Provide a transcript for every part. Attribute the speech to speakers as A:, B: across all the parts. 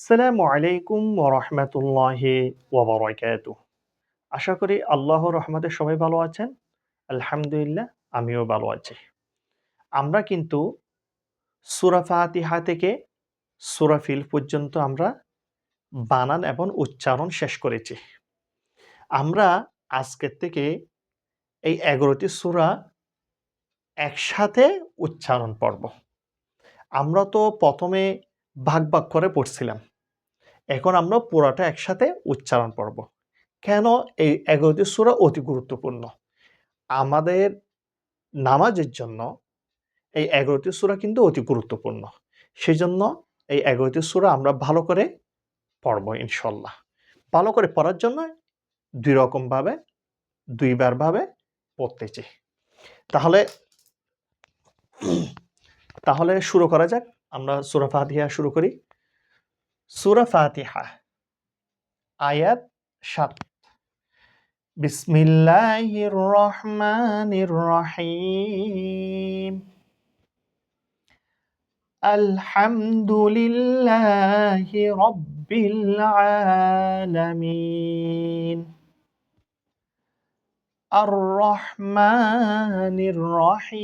A: আসসালামু আলাইকুম ওরহমতুল্লাহি ওবরাকাতু আশা করি আল্লাহর রহমতে সবাই ভালো আছেন। আলহামদুলিল্লাহ, আমিও ভালো আছি। আমরা কিন্তু সুরা ফাতিহা থেকে সুরা ফিল পর্যন্ত আমরা বানান এবং উচ্চারণ শেষ করেছি। আমরা আজকের থেকে এই এগারোটি সুরা একসাথে উচ্চারণ পড়ব। আমরা তো প্রথমে ভাগ ভাগ করে পড়ছিলাম। এখন আমরা পুরাটা একসাথে উচ্চারণ করব কেন এই এগারোটি সুরা অতি গুরুত্বপূর্ণ? আমাদের নামাজের জন্য এই এগারোটি সুরা কিন্তু অতি গুরুত্বপূর্ণ। সেজন্য এই এগারোটি সুরা আমরা ভালো করে পড়ব ইনশাল্লাহ ভালো করে পড়ার জন্য দুই রকমভাবে দুইবারভাবে পড়তেছি তাহলে তাহলে শুরু করা যাক। আমরা সুরা ফাতিহা শুরু করি। সুরা ফাতিহা আয়াত সাত বিসমিল্লাহির রহমানির রহিম আলহামদুলিল্লাহি রব্বিল আলামিন আর রহমানির রহিম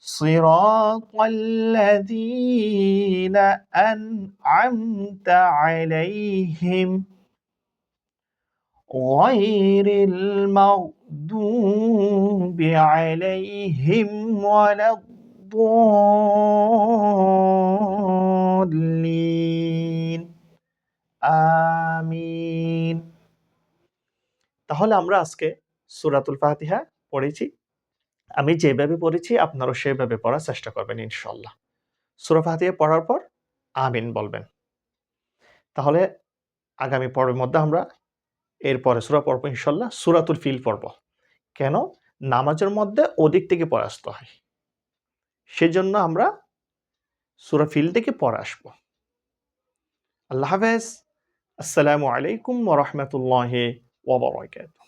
A: صراط الذين أنعمت عليهم غير المغضوب عليهم ولا الضالين আমিন তাহলে আমরা আজকে সুরাতুল ফাতিহা পড়েছি আমি যেভাবে পড়েছি, আপনারাও সেভাবে পড়ার চেষ্টা করবেন, ইনশাল্লাহ। সুরা ফাতিহা পড়ার পর আমিন বলবেন। তাহলে আগামী পর্বের মধ্যে আমরা এরপরে সুরা পড়ব, ইনশাল্লাহ। সুরাতুল ফিল পর্ব কেন? নামাজের মধ্যে ওদিক থেকে পড়ে আসতে হয়। সেজন্য আমরা সুরা ফিল থেকে পরে আসব। আল্লাহ হাফেজ। আসসালামু আলাইকুম ওরহমতুল্লাহ ওবরাকাত